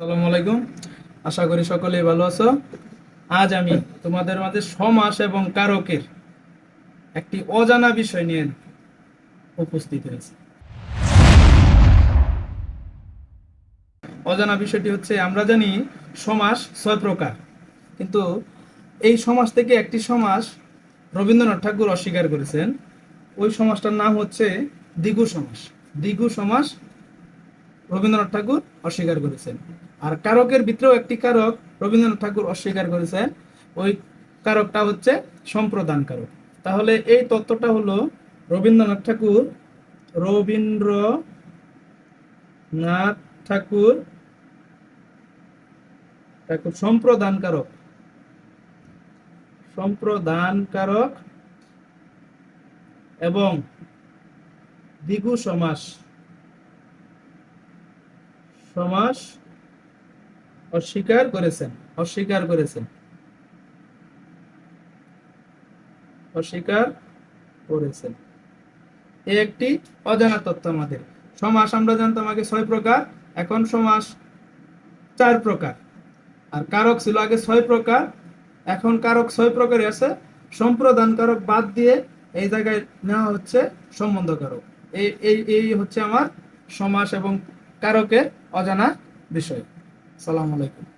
আসসালামু আলাইকুম। আশা করি সকলেই ভালো আছো। আজ আমি তোমাদের মাঝে সমাস এবং কারকের একটি অজানা বিষয় নিয়ে উপস্থিত হয়েছি। অজানা বিষয়টি হচ্ছে, আমরা জানি সমাস ছয় প্রকার। কিন্তু এই সমাস থেকে একটি সমাস রবীন্দ্রনাথ ঠাকুর অস্বীকার করেছেন। ওই সমাসটার নাম হচ্ছে দ্বিগু সমাস। দ্বিগু সমাস রবীন্দ্রনাথ ঠাকুর অস্বীকার করেছেন। আর কারকের ভিতরেও একটি কারক রবীন্দ্রনাথ ঠাকুর অস্বীকার করেছেন, ওই কারকটা হচ্ছে সম্প্রদান কারক। তাহলে এই তত্ত্বটা হলো রবীন্দ্রনাথ ঠাকুর রবীন্দ্রনাথ ঠাকুর ঠাকুর সম্প্রদান কারক। সম্প্রদান কারক এবং দ্বিগু সমাস। সমাস অস্বীকার করেছেন অস্বীকার করেছেন। অস্বীকার করেছেন। একটি অজানা তত্ত্ব আমাদের। সমাস, আমরা জানতাম আগে ছয় প্রকার, এখন সমাস চার প্রকার। আর কারক ছিল আগে ছয় প্রকার, এখন কারক ছয় প্রকারই আছে। সম্প্রদান কারক বাদ দিয়ে এই জায়গায় নেওয়া হচ্ছে সম্বন্ধ কারক। এই এই হচ্ছে আমার সমাস এবং কারকের অজানা বিষয়। সালাম আলাইকুম।